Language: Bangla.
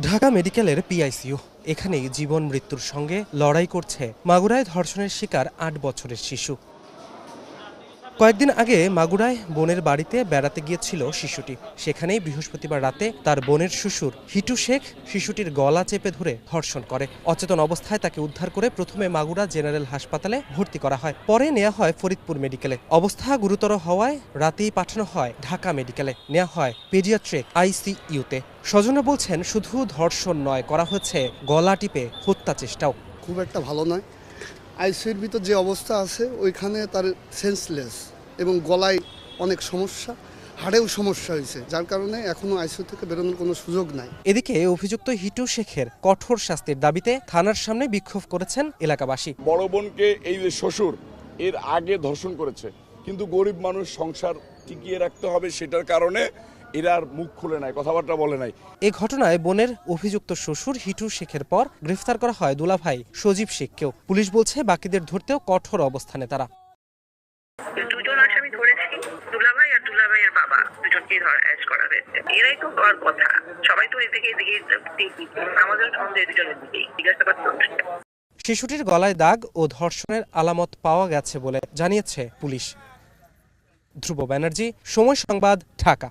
ঢাকা মেডিকেলের পিআইসিইউ এখানেই জীবন মৃত্যুর সঙ্গে লড়াই করছে মাগুরায় ধর্ষণের শিকার আট বছরের শিশু। কয়েকদিন আগে মাগুরায় বোনের বাড়িতে বেড়াতে গিয়েছিল শিশুটি। সেখানেই বৃহস্পতিবার রাতে তার বোনের শ্বশুর হিটু শেখ শিশুটির গলা চেপে ধরে ধর্ষণ করে। অচেতন অবস্থায় তাকে উদ্ধার করে প্রথমে মাগুরা জেনারেল হাসপাতালে ভর্তি করা হয়। পরে নেওয়া হয় ফরিদপুর মেডিকেলে। অবস্থা গুরুতর হওয়ায় রাতেই পাঠানো হয় ঢাকা মেডিকেলে। নেওয়া হয় পেডিয়াট্রিক আইসিইউতে। স্বজনরা বলছেন, শুধু ধর্ষণ নয়, করা হয়েছে গলা টিপে হত্যা চেষ্টাও। খুব একটা ভালো নয়। আইসিউর ভিতর যে অবস্থা আছে, ওইখানে তার সেন্সলেস এবং গলায় অনেক সমস্যা হাড়েও সমস্যা হয়েছে যার কারণে এখনও আইসিইউ থেকে বেরোনোর কোনো সুযোগ নাই। এদিকে অভিযুক্ত হিটু শেখের কঠোর শাস্তির দাবিতে থানার সামনে বিক্ষোভ করেছেন এলাকাবাসী। বড় বোনকে এই যে শ্বশুর এর আগে ধর্ষণ করেছে কিন্তু গরিব মানুষ সংসার টিকিয়ে রাখতে হবে সেটার কারণে এরা আর মুখ খুলে নাই কথাবার্তা বলে নাই। এ ঘটনায় বোনের অভিযুক্ত শ্বশুর হিটু শেখের পর গ্রেফতার করা হয় দুলাভাই সজীব শেখকেও। পুলিশ বলছে বাকিদের ধরতেও কঠোর অবস্থানে তারা। দুজন আসামি ধরেছি, দুলাভাই আর দুলাভাইয়ের বাবা। দুজনকেই অ্যারেস্ট করা হয়েছে। এরাই তো হওয়ার কথা। সবাই তো এদিকে এদিকে আমাদের সন্দেহ দুজনের দিকেই জিজ্ঞাসাবাদ চলছে শিশুটির গলায় দাগ ও ধর্ষণের আলামত পাওয়া গেছে বলে জানিয়েছে পুলিশ। ধ্রুব ব্যানার্জি, সময় সংবাদ, ঢাকা।